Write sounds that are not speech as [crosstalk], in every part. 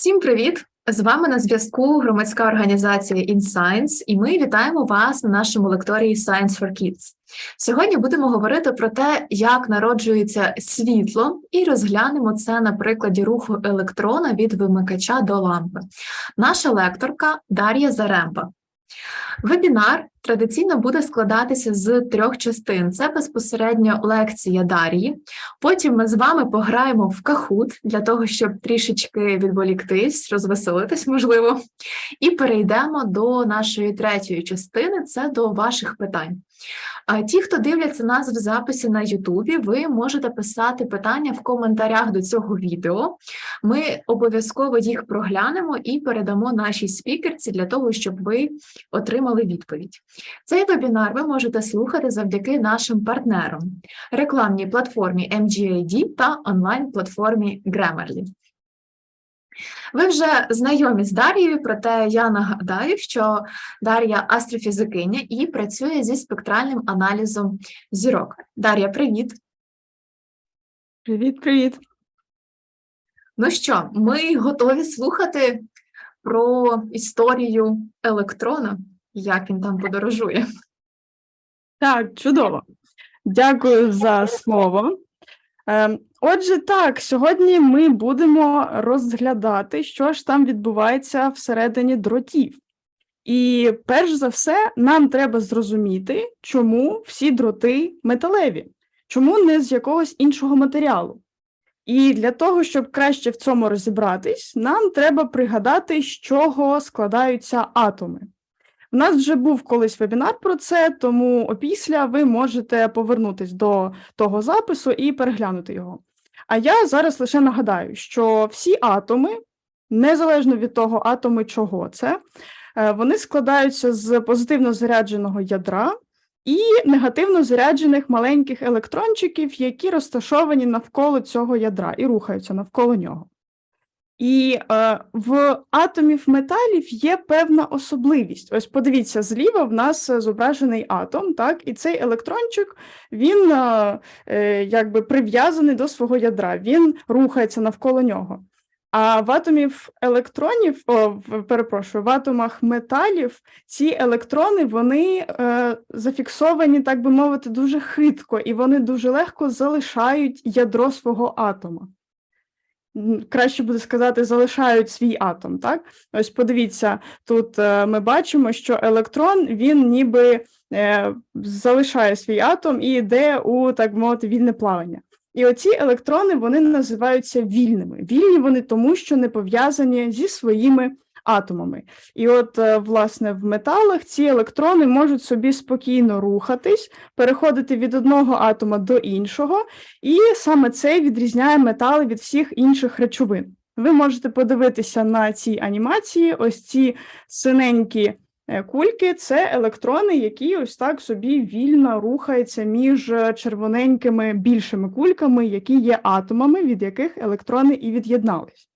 Всім привіт! З вами на зв'язку громадська організація InScience, і ми вітаємо вас на нашому лекторії Science for Kids. Сьогодні будемо говорити про те, як народжується світло, і розглянемо це на прикладі руху електрона від вимикача до лампи. Наша лекторка Дар'я Заремба. Вебінар традиційно буде складатися з трьох частин: це безпосередньо лекція Дар'ї. Потім ми з вами пограємо в кахут для того, щоб трішечки відволіктись, розвеселитись, можливо, і перейдемо до нашої третьої частини це до ваших питань. А ті, хто дивляться нас в записі на Ютубі, ви можете писати питання в коментарях до цього відео. Ми обов'язково їх проглянемо і передамо нашій спікерці для того, щоб ви отримали відповідь. Цей вебінар ви можете слухати завдяки нашим партнерам, рекламній платформі MGAD та онлайн-платформі Grammarly. Ви вже знайомі з Дар'єю, проте я нагадаю, що Дар'я астрофізикиня і працює зі спектральним аналізом зірок. Дар'я, привіт! Привіт, привіт. Ну що, ми готові слухати про історію електрона, як він там подорожує. Так, чудово. Дякую за слово. Ем, Отже, так, сьогодні ми будемо розглядати, що ж там відбувається всередині дротів. І перш за все, нам треба зрозуміти, чому всі дроти металеві, чому не з якогось іншого матеріалу. І для того, щоб краще в цьому розібратись, нам треба пригадати, з чого складаються атоми. У нас вже був колись вебінар про це, тому опісля ви можете повернутись до того запису і переглянути його. А я зараз лише нагадаю, що всі атоми, незалежно від того, атоми чого це, е, вони складаються з позитивно зарядженого ядра і негативно заряджених маленьких електрончиків, які розташовані навколо цього ядра і рухаються навколо нього. І е, в атомів металів є певна особливість. Ось подивіться, зліва в нас зображений атом, так, і цей електрончик він е, е, якби прив'язаний до свого ядра, він рухається навколо нього. А в атомів електронів, о, перепрошую, в атомах металів ці електрони вони е, зафіксовані, так би мовити, дуже хитко, і вони дуже легко залишають ядро свого атома краще буде сказати, залишають свій атом. Так, ось подивіться, тут е, ми бачимо, що електрон він ніби е, залишає свій атом і йде у так мовити вільне плавання. І оці електрони вони називаються вільними. Вільні вони тому, що не пов'язані зі своїми атомами. І от, е, власне, в металах ці електрони можуть собі спокійно рухатись, переходити від одного атома до іншого, і саме це відрізняє метали від всіх інших речовин. Ви можете подивитися на ці анімації, ось ці синенькі е, кульки це електрони, які ось так собі вільно рухаються між червоненькими більшими кульками, які є атомами, від яких електрони і від'єднались.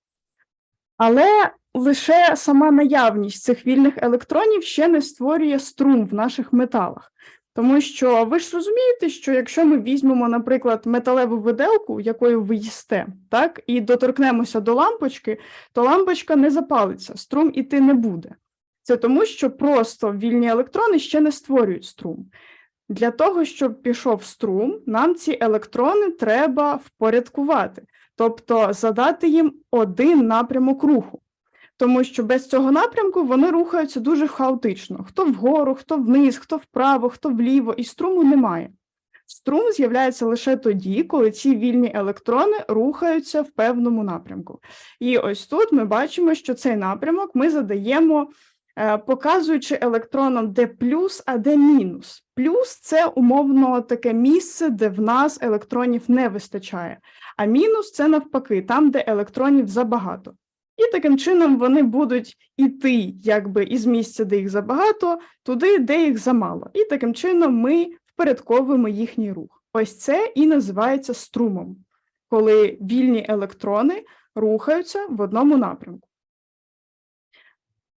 Але лише сама наявність цих вільних електронів ще не створює струм в наших металах. Тому що ви ж розумієте, що якщо ми візьмемо, наприклад, металеву виделку, якою ви їсте, так, і доторкнемося до лампочки, то лампочка не запалиться, струм іти не буде. Це тому, що просто вільні електрони ще не створюють струм. Для того, щоб пішов струм, нам ці електрони треба впорядкувати, тобто задати їм один напрямок руху тому що без цього напрямку вони рухаються дуже хаотично: хто вгору, хто вниз, хто вправо, хто вліво, і струму немає. Струм з'являється лише тоді, коли ці вільні електрони рухаються в певному напрямку. І ось тут ми бачимо, що цей напрямок ми задаємо, е, показуючи електроном, де плюс, а де мінус. Плюс це умовно таке місце, де в нас електронів не вистачає, а мінус це навпаки, там, де електронів забагато. І таким чином вони будуть іти якби із місця, де їх забагато, туди, де їх замало. І таким чином ми впорядковуємо їхній рух. Ось це і називається струмом, коли вільні електрони рухаються в одному напрямку.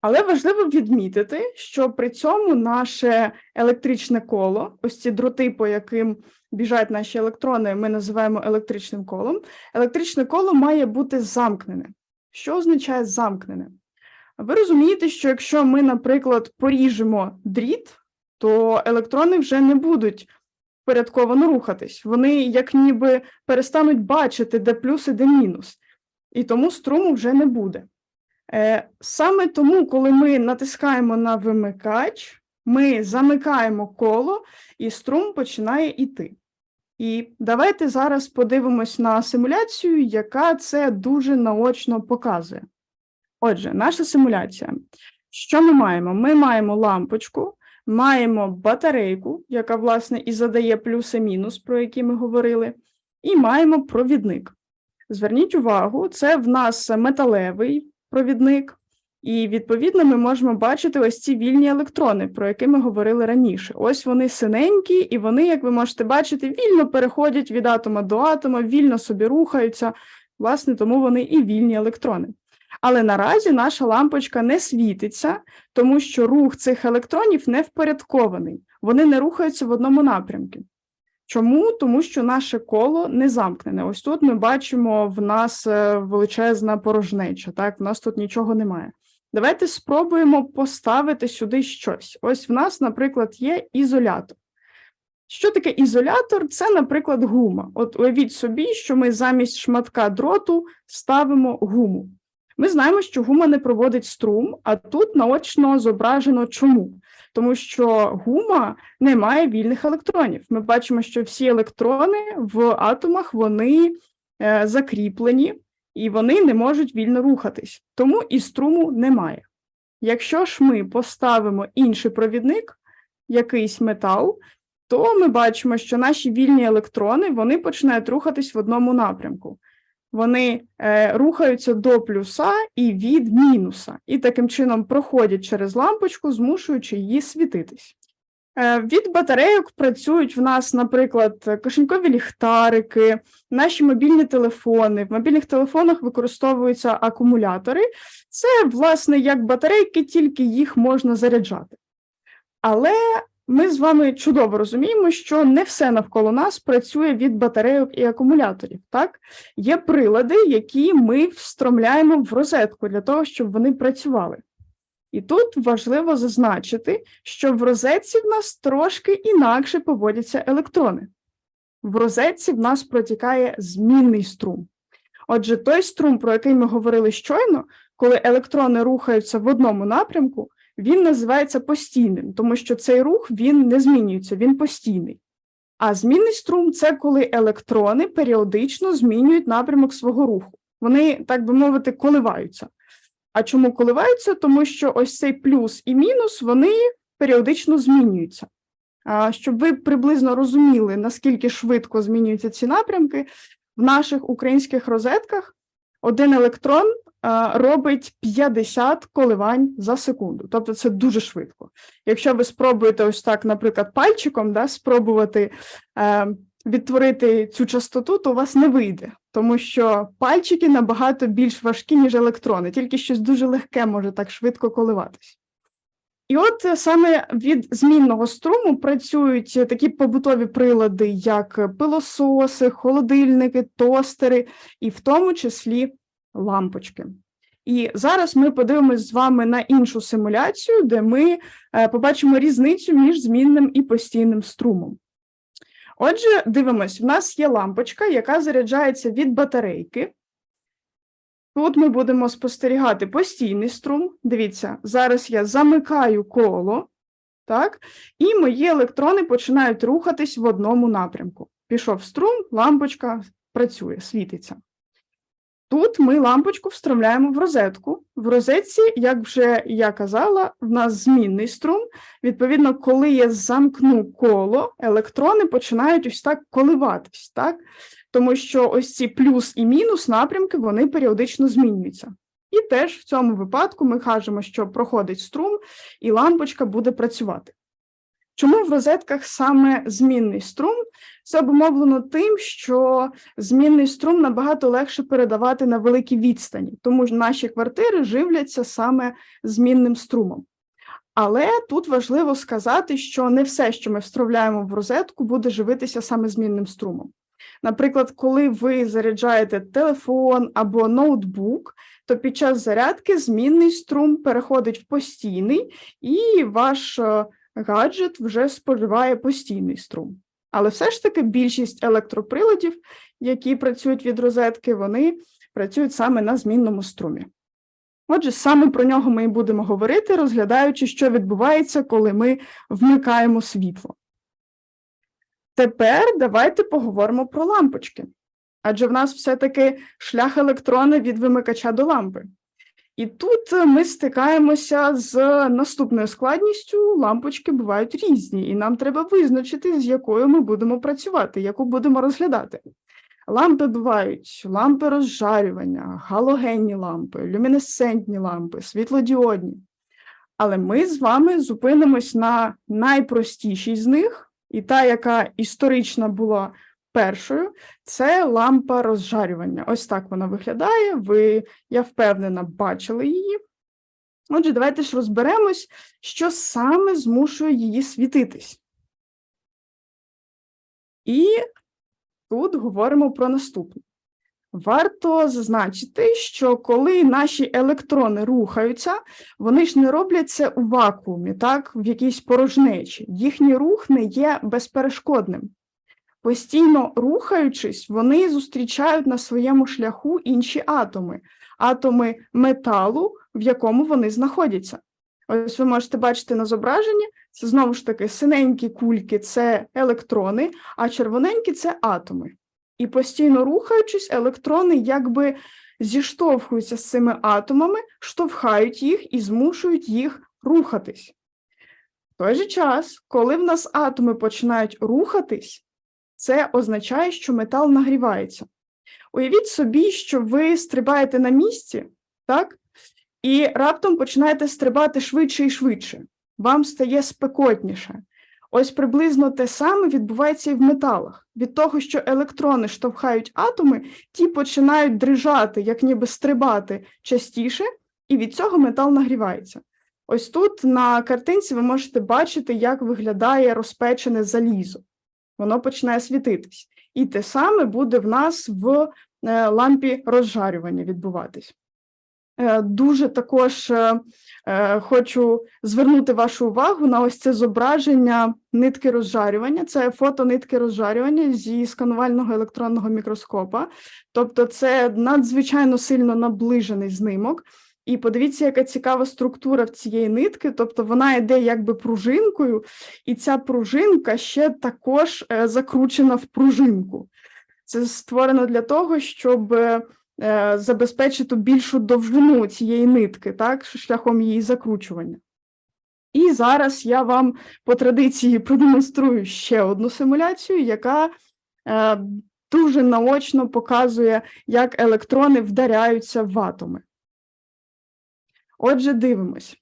Але важливо відмітити, що при цьому наше електричне коло, ось ці дроти, по яким біжать наші електрони, ми називаємо електричним колом. Електричне коло має бути замкнене. Що означає замкнене? Ви розумієте, що якщо ми, наприклад, поріжемо дріт, то електрони вже не будуть порядковано рухатись. Вони як ніби перестануть бачити, де плюс і де мінус, і тому струму вже не буде. Е, Саме тому, коли ми натискаємо на вимикач, ми замикаємо коло, і струм починає йти. І давайте зараз подивимось на симуляцію, яка це дуже наочно показує. Отже, наша симуляція. Що ми маємо? Ми маємо лампочку, маємо батарейку, яка, власне, і задає плюс і мінус, про які ми говорили, і маємо провідник. Зверніть увагу, це в нас металевий провідник, і, відповідно, ми можемо бачити ось ці вільні електрони, про які ми говорили раніше. Ось вони синенькі, і вони, як ви можете бачити, вільно переходять від атома до атома, вільно собі рухаються. Власне, тому вони і вільні електрони. Але наразі наша лампочка не світиться, тому що рух цих електронів не впорядкований, вони не рухаються в одному напрямку. Чому? Тому що наше коло не замкнене. Ось тут ми бачимо в нас е, величезна порожнеча, так, в нас тут нічого немає. Давайте спробуємо поставити сюди щось. Ось в нас, наприклад, є ізолятор. Що таке ізолятор? Це, наприклад, гума. От уявіть собі, що ми замість шматка дроту ставимо гуму. Ми знаємо, що гума не проводить струм, а тут наочно зображено чому. Тому що гума не має вільних електронів. Ми бачимо, що всі електрони в атомах вони е, закріплені і вони не можуть вільно рухатись, тому і струму немає. Якщо ж ми поставимо інший провідник, якийсь метал, то ми бачимо, що наші вільні електрони вони починають рухатись в одному напрямку. Вони е, рухаються до плюса і від мінуса, і таким чином проходять через лампочку, змушуючи її світитись. Е, від батарейок працюють в нас, наприклад, кишенькові ліхтарики, наші мобільні телефони. В мобільних телефонах використовуються акумулятори. Це, власне, як батарейки, тільки їх можна заряджати. Але ми з вами чудово розуміємо, що не все навколо нас працює від батарейок і акумуляторів. Так? Є прилади, які ми встромляємо в розетку для того, щоб вони працювали. І тут важливо зазначити, що в розетці в нас трошки інакше поводяться електрони. В розетці в нас протікає змінний струм. Отже, той струм, про який ми говорили щойно, коли електрони рухаються в одному напрямку, він називається постійним, тому що цей рух він не змінюється, він постійний. А змінний струм це коли електрони періодично змінюють напрямок свого руху. Вони, так би мовити, коливаються. А чому коливаються? Тому що ось цей плюс і мінус вони періодично змінюються. Щоб ви приблизно розуміли, наскільки швидко змінюються ці напрямки, в наших українських розетках один електрон робить 50 коливань за секунду. Тобто це дуже швидко. Якщо ви спробуєте ось так, наприклад, пальчиком да, спробувати е, відтворити цю частоту, то у вас не вийде, тому що пальчики набагато більш важкі, ніж електрони, тільки щось дуже легке може так швидко коливатись. І от е, саме від змінного струму працюють такі побутові прилади, як пилососи, холодильники, тостери, і в тому числі лампочки. І зараз ми подивимось з вами на іншу симуляцію, де ми е, побачимо різницю між змінним і постійним струмом. Отже, дивимось, в нас є лампочка, яка заряджається від батарейки. Тут ми будемо спостерігати постійний струм. Дивіться, зараз я замикаю коло, так, і мої електрони починають рухатись в одному напрямку. Пішов струм, лампочка працює, світиться. Тут ми лампочку встромляємо в розетку. В розетці, як вже я казала, в нас змінний струм. Відповідно, коли я замкну коло, електрони починають ось так коливатись, так? тому що ось ці плюс і мінус напрямки вони періодично змінюються. І теж в цьому випадку ми кажемо, що проходить струм, і лампочка буде працювати. Чому в розетках саме змінний струм? Це обумовлено тим, що змінний струм набагато легше передавати на великій відстані, тому що наші квартири живляться саме змінним струмом. Але тут важливо сказати, що не все, що ми встромляємо в розетку, буде живитися саме змінним струмом. Наприклад, коли ви заряджаєте телефон або ноутбук, то під час зарядки змінний струм переходить в постійний, і ваш е, гаджет вже споживає постійний струм. Але все ж таки більшість електроприладів, які працюють від розетки, вони працюють саме на змінному струмі. Отже, саме про нього ми і будемо говорити, розглядаючи, що відбувається, коли ми вмикаємо світло. Тепер давайте поговоримо про лампочки. Адже в нас все-таки шлях електрона від вимикача до лампи. І тут е, ми стикаємося з наступною складністю: лампочки бувають різні, і нам треба визначити, з якою ми будемо працювати, яку будемо розглядати. Лампи бувають лампи розжарювання, галогенні лампи, люмінесцентні лампи, світлодіодні. Але ми з вами зупинимось на найпростішій з них, і та, яка історично була першою, це лампа розжарювання. Ось так вона виглядає. Ви, я впевнена, бачили її. Отже, давайте ж розберемось, що саме змушує її світитись. І тут говоримо про наступне. Варто зазначити, що коли наші електрони рухаються, вони ж не роблять це у вакуумі, так, в якійсь порожнечі. Їхній рух не є безперешкодним. Постійно рухаючись, вони зустрічають на своєму шляху інші атоми, атоми металу, в якому вони знаходяться. Ось ви можете бачити на зображенні, це знову ж таки синенькі кульки це електрони, а червоненькі це атоми. І постійно рухаючись, електрони якби зіштовхуються з цими атомами, штовхають їх і змушують їх рухатись. В той же час, коли в нас атоми починають рухатись, це означає, що метал нагрівається. Уявіть собі, що ви стрибаєте на місці, так? І раптом починаєте стрибати швидше і швидше. Вам стає спекотніше. Ось приблизно те саме відбувається і в металах. Від того, що електрони штовхають атоми, ті починають дрижати, як ніби стрибати частіше, і від цього метал нагрівається. Ось тут на картинці ви можете бачити, як виглядає розпечене залізо. Воно починає світитись. І те саме буде в нас в е, лампі розжарювання відбуватись. Е, Дуже також е, хочу звернути вашу увагу на ось це зображення нитки розжарювання. Це фото нитки розжарювання зі сканувального електронного мікроскопа. Тобто, це надзвичайно сильно наближений знимок. І подивіться, яка цікава структура в цієї нитки. Тобто вона йде якби пружинкою, і ця пружинка ще також е, закручена в пружинку. Це створено для того, щоб е, е, забезпечити більшу довжину цієї нитки, так, шляхом її закручування. І зараз я вам по традиції [laughs] продемонструю ще одну симуляцію, яка дуже наочно показує, як електрони вдаряються в атоми. Отже, дивимось.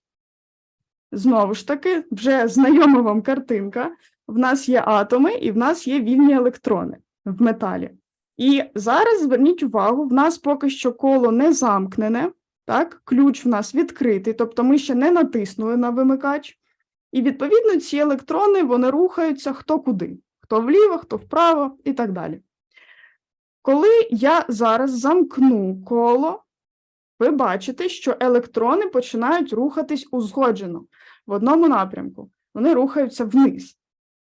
Знову ж таки, вже знайома вам картинка. В нас є атоми і в нас є вільні електрони в металі. І зараз зверніть увагу, в нас поки що коло не замкнене, так, ключ в нас відкритий, тобто ми ще не натиснули на вимикач. І відповідно ці електрони вони рухаються хто куди, хто вліво, хто вправо і так далі. Коли я зараз замкну коло, ви бачите, що електрони починають рухатись узгоджено в одному напрямку. Вони рухаються вниз.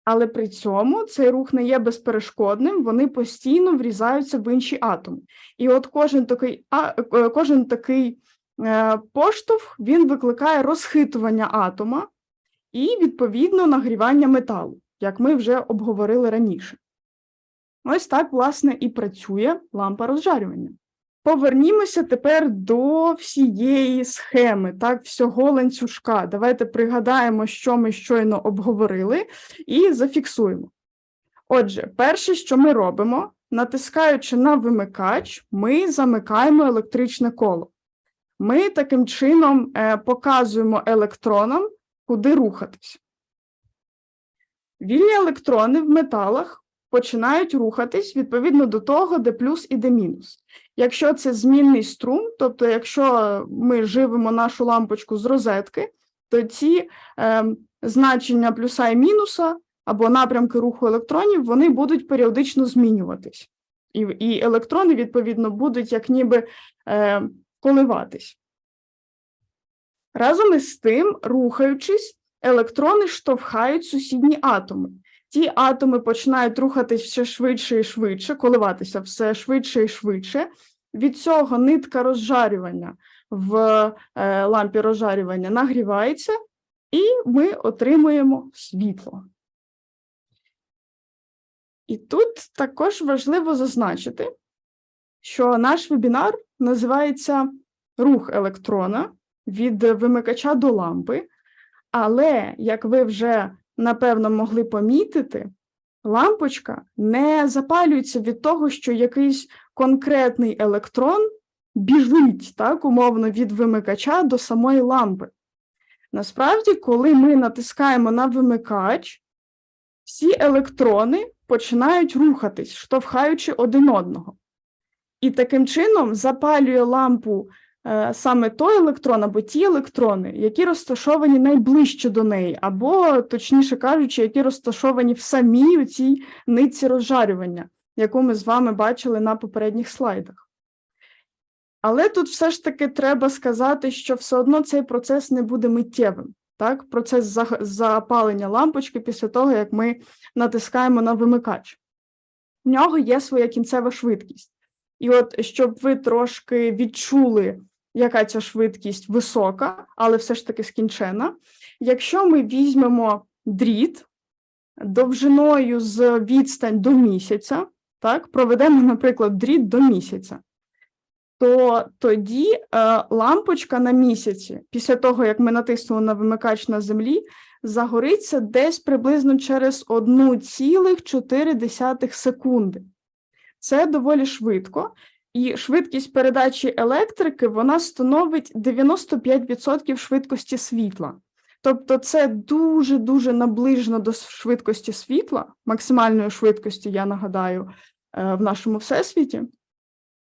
Але при цьому цей рух не є безперешкодним, вони постійно врізаються в інші атоми. І от кожен такий, а, е, кожен такий е, поштовх він викликає розхитування атома і, відповідно, нагрівання металу, як ми вже обговорили раніше. Ось так, власне, і працює лампа розжарювання. Повернімося тепер до всієї схеми, так, всього ланцюжка. Давайте пригадаємо, що ми щойно обговорили, і зафіксуємо. Отже, перше, що ми робимо, натискаючи на вимикач, ми замикаємо електричне коло. Ми таким чином е, показуємо електронам, куди рухатись. Вільні електрони в металах починають рухатись відповідно до того, де плюс і де мінус. Якщо це змінний струм, тобто, якщо ми живемо нашу лампочку з розетки, то ці е, значення плюса і мінуса або напрямки руху електронів вони будуть періодично змінюватись. І і електрони, відповідно, будуть як ніби е, коливатись. Разом із тим, рухаючись, електрони штовхають сусідні атоми. Ті атоми починають рухатись все швидше і швидше, коливатися все швидше і швидше. Від цього нитка розжарювання в е, лампі розжарювання нагрівається, і ми отримуємо світло. І тут також важливо зазначити, що наш вебінар називається Рух електрона від вимикача до лампи. Але, як ви вже напевно могли помітити, лампочка не запалюється від того, що якийсь конкретний електрон біжить, так, умовно, від вимикача до самої лампи. Насправді, коли ми натискаємо на вимикач, всі електрони починають рухатись, штовхаючи один одного. І таким чином запалює лампу саме той електрон або ті електрони, які розташовані найближче до неї, або, точніше кажучи, які розташовані в самій цій нитці розжарювання, яку ми з вами бачили на попередніх слайдах. Але тут все ж таки треба сказати, що все одно цей процес не буде миттєвим. Так, процес запалення лампочки після того, як ми натискаємо на вимикач. В нього є своя кінцева швидкість. І от щоб ви трошки відчули, яка ця швидкість висока, але все ж таки скінчена. Якщо ми візьмемо дріт довжиною з відстань до місяця, так, проведемо, наприклад, дріт до місяця, то тоді е, лампочка на місяці, після того, як ми натиснули на вимикач на землі, загориться десь приблизно через 1,4 секунди. Це доволі швидко, і швидкість передачі електрики вона становить 95% швидкості світла. Тобто це дуже-дуже наближено до швидкості світла, максимальної швидкості, я нагадаю, е, в нашому всесвіті,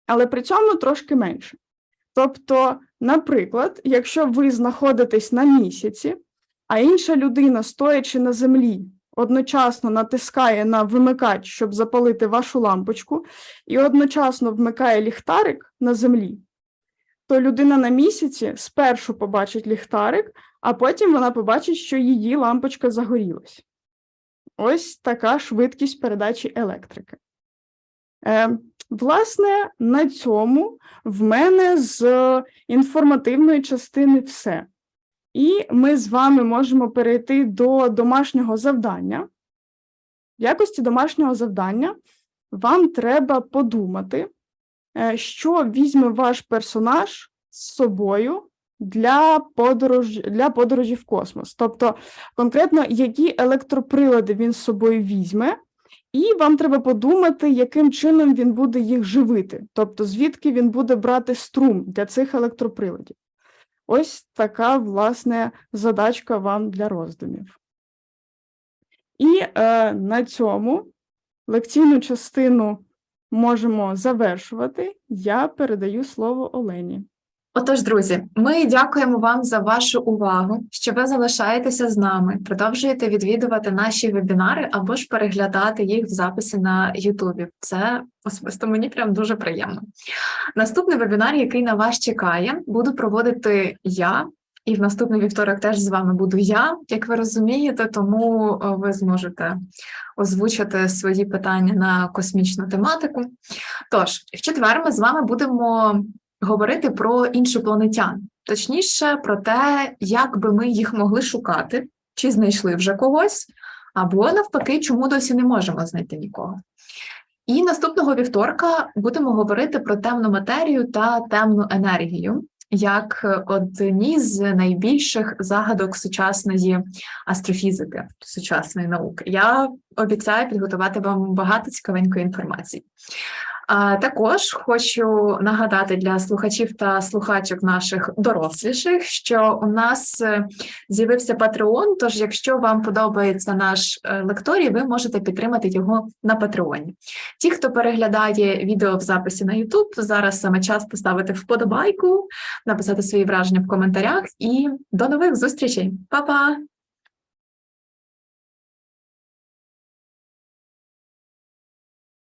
але при цьому трошки менше. Тобто, наприклад, якщо ви знаходитесь на місяці, а інша людина, стоячи на землі, одночасно натискає на вимикач, щоб запалити вашу лампочку, і одночасно вмикає ліхтарик на землі, то людина на місяці спершу побачить ліхтарик, а потім вона побачить, що її лампочка загорілась. Ось така швидкість передачі електрики. Е, власне, на цьому в мене з інформативної частини все. І ми з вами можемо перейти до домашнього завдання. В якості домашнього завдання вам треба подумати, е, що візьме ваш персонаж з собою для подорожі, для подорожі в космос. Тобто, конкретно, які електроприлади він з собою візьме, і вам треба подумати, яким чином він буде їх живити, тобто звідки він буде брати струм для цих електроприладів. Ось така, власне, задачка вам для роздумів. І е, на цьому лекційну частину можемо завершувати. Я передаю слово Олені. Отож, друзі, ми дякуємо вам за вашу увагу, що ви залишаєтеся з нами, продовжуєте відвідувати наші вебінари або ж переглядати їх в записі на Ютубі. Це особисто мені прям дуже приємно. Наступний вебінар, який на вас чекає, буду проводити я. І в наступний вівторок теж з вами буду я, як ви розумієте, тому е, ви зможете озвучити свої питання на космічну тематику. Тож, в четвер ми з вами будемо говорити про іншопланетян, точніше про те, як би ми їх могли шукати, чи знайшли вже когось, або навпаки, чому досі не можемо знайти нікого. І наступного вівторка будемо говорити про темну матерію та темну енергію як одні з найбільших загадок сучасної астрофізики, сучасної науки. Я обіцяю підготувати вам багато цікавенької інформації. Також хочу нагадати для слухачів та слухачок наших доросліших, що у нас е, з'явився Patreon, Тож, якщо вам подобається наш е, лекторій, ви можете підтримати його на Патреоні. Ті, хто переглядає відео в записі на YouTube, зараз саме час поставити вподобайку, написати свої враження в коментарях. І до нових зустрічей, Па-па!